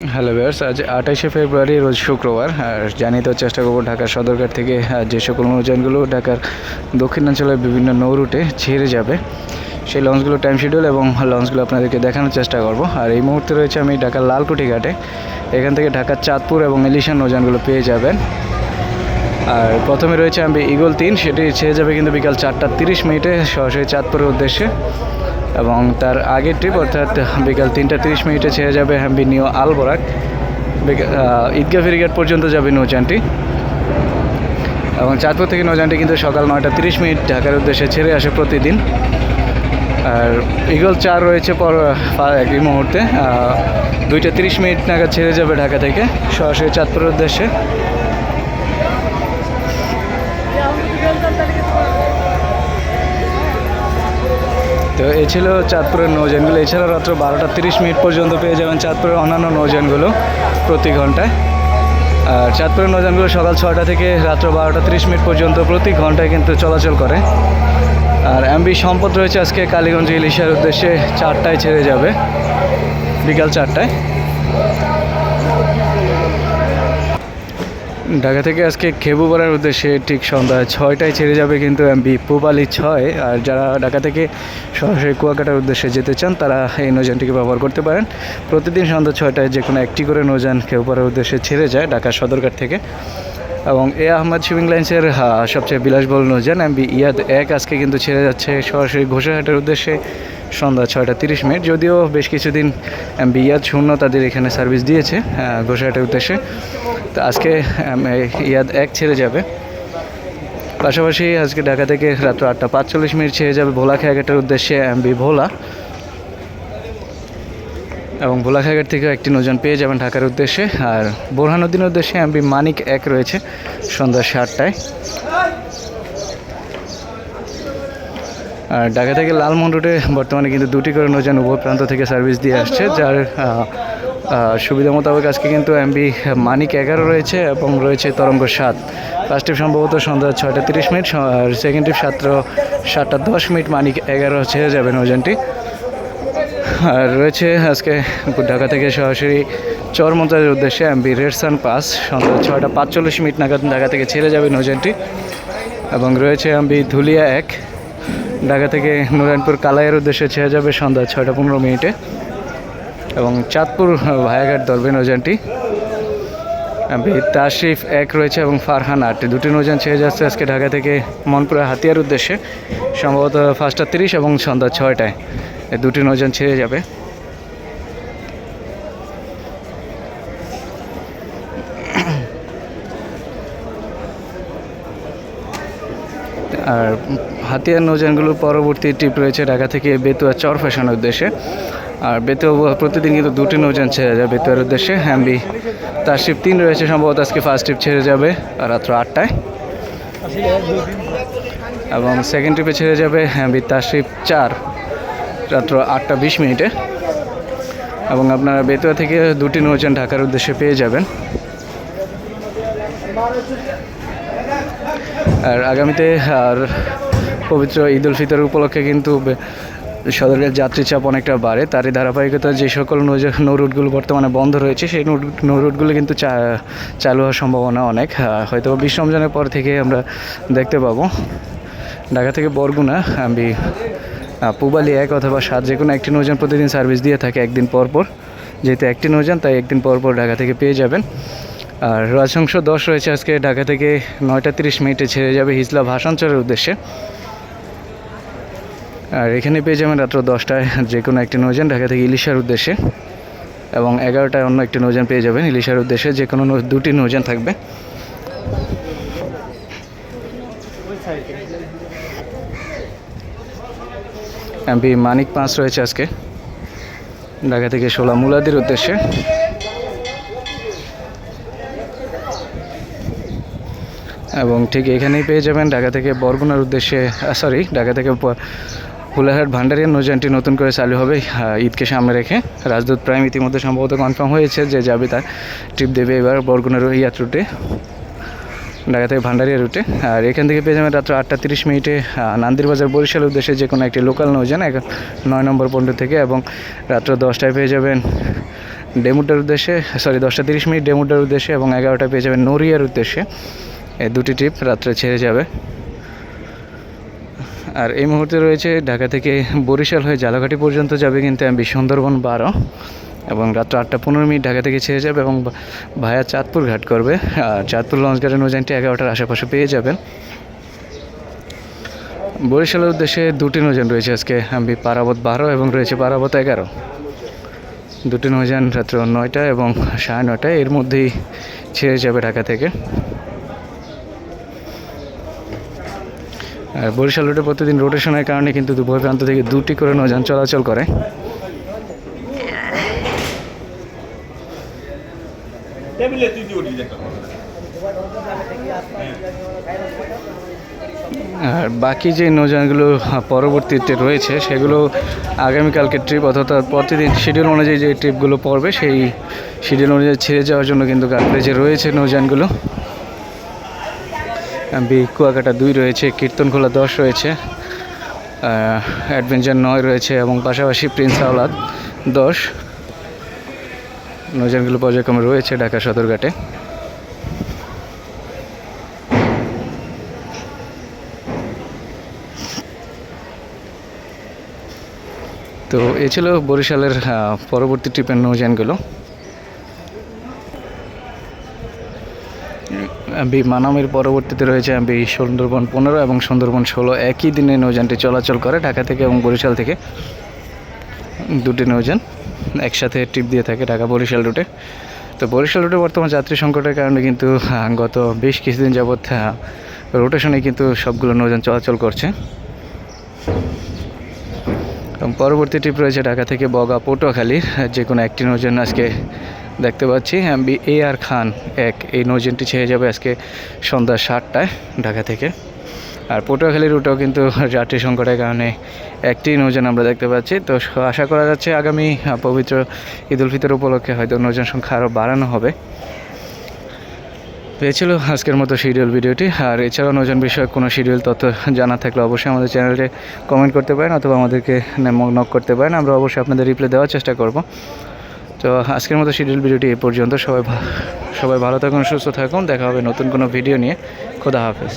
Hello viewers আজ আঠাশে ফেব্রুয়ারি, রোজ শুক্রবার। আর জানিয়ে দেওয়ার চেষ্টা করব ঢাকার সদরঘাট থেকে যে সকল নৌযানগুলো ঢাকার দক্ষিণাঞ্চলের বিভিন্ন নৌ রুটে ছেড়ে যাবে, সেই লঞ্চগুলো টাইম শিডিউল এবং লঞ্চগুলো আপনাদেরকে দেখানোর চেষ্টা করব। আর এই মুহূর্তে রয়েছে আমি ঢাকার লালকুঠি ঘাটে। এখান থেকে ঢাকার চাঁদপুর এবং ইলিশা নৌযানগুলো পেয়ে যাবেন। আর প্রথমে রয়েছে আমি ইগল তিন, সেটি ছেড়ে যাবে কিন্তু বিকাল চারটা তিরিশ মিনিটে, সরাসরি চাঁদপুরের উদ্দেশ্যে। এবং তার আগের ট্রিপ অর্থাৎ বিকাল তিনটা তিরিশ মিনিটে ছেড়ে যাবে হ্যাম্বি নিউ আলবোরাক ঈদগাহ ফেরিঘাট পর্যন্ত যাবে নৌযানটি। এবং চাঁদপুর থেকে নৌযানটি কিন্তু সকাল নয়টা তিরিশ মিনিট ঢাকার উদ্দেশ্যে ছেড়ে আসে প্রতিদিন। আর ইগল চার রয়েছে পর এই মুহূর্তে। দুইটা তিরিশ মিনিট নাগাদ ছেড়ে যাবে ঢাকা থেকে, সরাসরি চাঁদপুরের উদ্দেশ্যে। এ ছিল চাঁদপুরের নৌজানগুলো এছাড়া রাত্র বারোটা তিরিশ মিনিট পর্যন্ত পেয়ে যাবেন চাঁদপুরের অন্যান্য নৌজানগুলো প্রতি ঘন্টায়। আর চাঁদপুরের নৌজানগুলো সকাল ছটা থেকে রাত্র বারোটা তিরিশ মিনিট পর্যন্ত প্রতি ঘন্টায় কিন্তু চলাচল করে। আর এমবি সম্পদ রয়েছে আজকে কালীগঞ্জ ইলিশার উদ্দেশ্যে চারটায় ছেড়ে যাবে। বিকাল চারটায়। ঢাকা থেকে আজকে খেবু পড়ার উদ্দেশ্যে ঠিক সন্ধ্যা ছয়টায় ছেড়ে যাবে কিন্তু এমবি পুবালি ছয়। আর যারা ঢাকা থেকে সরাসরি কুয়াকাটার উদ্দেশ্যে যেতে চান, তারা এই নৌযানটিকে ব্যবহার করতে পারেন। প্রতিদিন সন্ধ্যা ছয়টায় যে কোনো একটি করে নৌযান খেবু পড়ার উদ্দেশ্যে ছেড়ে যায় ঢাকা সদরঘাট থেকে। এবং এ আহমদ শিপিং লাইন্সের সবচেয়ে বিলাসবহুল নৌযান এমবি ইয়াদ এক আজকে কিন্তু ছেড়ে যাচ্ছে সরাসরি ঘোষাহাটের উদ্দেশ্যে সন্ধ্যা ছয়টা তিরিশ মিনিট। যদিও বেশ কিছুদিন এমবি ইয়াদ শূন্য তাদের এখানে সার্ভিস দিয়েছে আহ, ঘোষাহাটের উদ্দেশ্যে। তো আজকে ইয়াদ এক ছেড়ে যাবে। পাশাপাশি আজকে ঢাকা থেকে রাত্র আটটা পাঁচচল্লিশ মিনিট ছেড়ে যাবে ভোলা খেয়াঘাটের উদ্দেশ্যে এমবি ভোলা। এবং ভোলা খেয়াঘাট থেকে একটি নৌযান পেয়ে যাবেন ঢাকার উদ্দেশ্যে। আর বোরহানুদ্দিনের উদ্দেশ্যে এমবি মানিক এক রয়েছে সন্ধ্যা সাতটায়। আর ঢাকা থেকে লালমোহন রুটে বর্তমানে কিন্তু দুটি করে নৌযান উভয় প্রান্ত থেকে সার্ভিস দিয়ে আসছে, যার সুবিধা মোতাবেক আজকে কিন্তু এমবি মানিক এগারো রয়েছে এবং রয়েছে তরঙ্গ সাত। ফার্স্ট টিপ সম্ভবত সন্ধ্যা ছয়টা তিরিশ মিনিট আর সেকেন্ড টিপ সাতটা সাতটা দশ মিনিট মানিক এগারো ছেড়ে যাবে নৌযানটি। আর রয়েছে আজকে ঢাকা থেকে সরাসরি চরমন্তাজের উদ্দেশ্যে এমবি রেডসান পাস সন্ধ্যা ছয়টা পাঁচচল্লিশ মিনিট নাগাদ ঢাকা থেকে ছেড়ে যাবে নৌযানটি এবং রয়েছে এমবি ধুলিয়া এক, ঢাকা থেকে নুরায়ণপুর কালাইয়ের উদ্দেশ্যে ছেড়ে যাবে সন্ধ্যা ছয়টা পনেরো মিনিটে। এবং চাঁদপুর ভায়াঘাট ধরবে নৌযানটি এমবি তাশরিফ এক রয়েছে এবং ফারহান আট। দুটি নৌযান ছেড়ে যাচ্ছে আজকে ঢাকা থেকে মনপুরা হাতিয়ার উদ্দেশ্যে। সম্ভবত পাঁচটা তিরিশ এবং সন্ধ্যা ছয়টায়। দুটি নৌযান ছেড়ে যাবে। আর হাতিয়ার নৌযানগুলোর পরবর্তী ট্রিপ রয়েছে ঢাকা থেকে বেতুয়া চর ফ্যাশনের উদ্দেশ্যে। আর বেতুয়া প্রতিদিন কিন্তু দুটি নৌযান ছেড়ে যায় বেতুয়ার উদ্দেশ্যে। হ্যাম্বি, তার ট্রিপ তিন রয়েছে, সম্ভবত আজকে ফার্স্ট ট্রিপ ছেড়ে যাবে রাত্র আটটায়। এবং সেকেন্ড ট্রিপে ছেড়ে যাবে হ্যাম্বি, তার ট্রিপ চার। রাত্র আটটা বিশ মিনিটে। এবং আপনারা বেতুয়া থেকে দুটি নৌযান ঢাকার উদ্দেশ্যে পেয়ে যাবেন। আর আগামীতে, আর পবিত্র ঈদ উল ফিতর উপলক্ষে কিন্তু সদরের যাত্রী চাপ অনেকটা বাড়ে। তারই ধারাবাহিকতা যে সকল নৌ- রুটগুলো বর্তমানে বন্ধ রয়েছে, সেই নৌ- রুটগুলো কিন্তু চালু হওয়ার সম্ভাবনা অনেক। হয়তো বিশ্ব রমজানের পর থেকে আমরা দেখতে পাবো। ঢাকা থেকে বরগুনা, আমি পুবালি এক অথবা সাত, যে কোনো একটি নৌযান প্রতিদিন সার্ভিস দিয়ে থাকে একদিন পর পর। যেহেতু একটি নৌযান, তাই একদিন পর পর ঢাকা থেকে পেয়ে যাবেন। আর রাজহংস দশ রয়েছে আজকে, ঢাকা থেকে নয়টা তিরিশ মিনিটে ছেড়ে যাবে হিজলা ভাষাঞ্চলের উদ্দেশ্যে। আর এখানে পেয়ে যাবেন রাত্র দশটায় যে কোনো একটি নৌযান ঢাকা থেকে ইলিশার উদ্দেশ্যে। এবং এগারোটায় অন্য একটি নৌযান পেয়ে যাবেন ইলিশার উদ্দেশ্যে, যে কোনো দুটি নৌযান থাকবে। এমপি মানিক পাঁচ রয়েছে আজকে। ঢাকা থেকে সোলা মুলাদির উদ্দেশ্যে। এবং ঠিক এখানেই পেয়ে যাবেন ঢাকা থেকে বরগুনার উদ্দেশ্যে সরি ঢাকা থেকে ফুলাহাট ভান্ডারিয়ার নৌযানটি নতুন করে চালু হবে ঈদকে সামনে রেখে। রাজদূত প্রাইম ইতিমধ্যে সম্ভবত কনফার্ম হয়েছে যে যাবে তার ট্রিপ দেবে এবার বরগুনার ইয়াত রুটে ঢাকা থেকে ভান্ডারিয়া রুটে আর এখান থেকে পেয়ে যাবেন রাত্র আটটা তিরিশ মিনিটে নান্দিরবাজার বরিশাল উদ্দেশ্যে যে কোনো একটি লোকাল নৌযান এক নয় নম্বর পয়েন্ট থেকে এবং রাত্র দশটায় পেয়ে যাবেন ডেমুটার উদ্দেশ্যে সরি দশটা তিরিশ মিনিট ডেমুটার উদ্দেশ্যে এবং এগারোটা পেয়ে যাবেন নড়িয়ার উদ্দেশ্যে। এই দুটি ট্রিপ রাত্রে ছেড়ে যাবে। আর এই মুহূর্তে রয়েছে ঢাকা থেকে বরিশাল হয়ে জালাঘাটি পর্যন্ত যাবে কিন্তু এমবি সুন্দরবন বারো। এবং রাত্র আটটা পনেরো মিনিট ঢাকা থেকে ছেড়ে যাবে এবং ভায়া চাঁদপুর ঘাট করবে। আর চাঁদপুর লঞ্চ ঘাটের নৌযানটি এগারোটার আশেপাশে পেয়ে যাবেন। বরিশালের উদ্দেশ্যে দুটি নৌযান রয়েছে আজকে। আমি পারাবত বারো এবং রয়েছে পারাবত এগারো। দুটি নৌযান রাত্র নয়টা এবং সাড়ে নয়টায় এর মধ্যেই ছেড়ে যাবে ঢাকা থেকে। আর বরিশাল রুটে প্রতিদিন রোটেশনের কারণে কিন্তু দুপুর প্রান্ত থেকে দুটি করে নৌযান চলাচল করে। টেবিলে তুই দিয়ে উঠি আর বাকি যে নৌযানগুলো পরবর্তীতে রয়েছে, সেগুলো আগামীকালকে ট্রিপ অর্থাৎ প্রতিদিন শিডিউল অনুযায়ী যে ট্রিপগুলো পড়বে, সেই শিডিউল অনুযায়ী ছেড়ে যাওয়ার জন্য কিন্তু গাড়িতে রয়েছে নৌযানগুলো বি কুয়াকাটা দুই রয়েছে, কীর্তনখোলা দশ রয়েছে অ্যাডভেঞ্চার নয় রয়েছে এবং পাশাপাশি প্রিন্স আওলাদ দশ। নৌযানগুলো পর্যায়ক্রমে রয়েছে ঢাকা সদরঘাটে। তো এ ছিল বরিশালের পরবর্তী ট্রিপের নৌযানগুলো। বি মানামের পরবর্তীতে রয়েছে বি সুন্দরবন পনেরো এবং সুন্দরবন ষোলো। একই দিনে নৌযানটি চলাচল করে ঢাকা থেকে এবং বরিশাল থেকে। দুটি নৌযান একসাথে ট্রিপ দিয়ে থাকে ঢাকা বরিশাল রুটে তো বরিশাল রুটে বর্তমান যাত্রী সংকটের কারণে কিন্তু গত বেশ কিছুদিন যাবৎ রোটেশনে কিন্তু সবগুলো নৌযান চলাচল করছে। এবং পরবর্তী ট্রিপ রয়েছে ঢাকা থেকে বগা পটুয়াখালীর যে কোনো একটি নৌযান আজকে দেখতে পাচ্ছি। এমবি এ আর খান এক, এই নৌযানটি ছেড়ে যাবে আজকে সন্ধ্যা সাতটায় ঢাকা থেকে। আর পটুয়াখালী রুটেও কিন্তু যাত্রী সংকটের কারণে একটি নৌযান আমরা দেখতে পাচ্ছি। তো আশা করা যাচ্ছে আগামী পবিত্র ঈদ উল ফিতর উপলক্ষে হয়তো নৌযান সংখ্যা আরও বাড়ানো হবে। তো এই ছিল আজকের মতো শিডিউল ভিডিওটি। আর এছাড়াও নজন বিষয়ে কোনো শিডিউল তথ্য জানা থাকলে অবশ্যই আমাদের চ্যানেলে কমেন্ট করতে পারেন অথবা আমাদেরকে নক করতে পারেন। আমরা অবশ্যই আপনাদের রিপ্লাই দেওয়ার চেষ্টা করব। তো আজকের মতো শিডিউল ভিডিওটি এ পর্যন্ত। সবাই সবাই ভালো থাকুন, সুস্থ থাকুন। দেখা হবে নতুন কোনো ভিডিও নিয়ে। খোদা হাফেজ।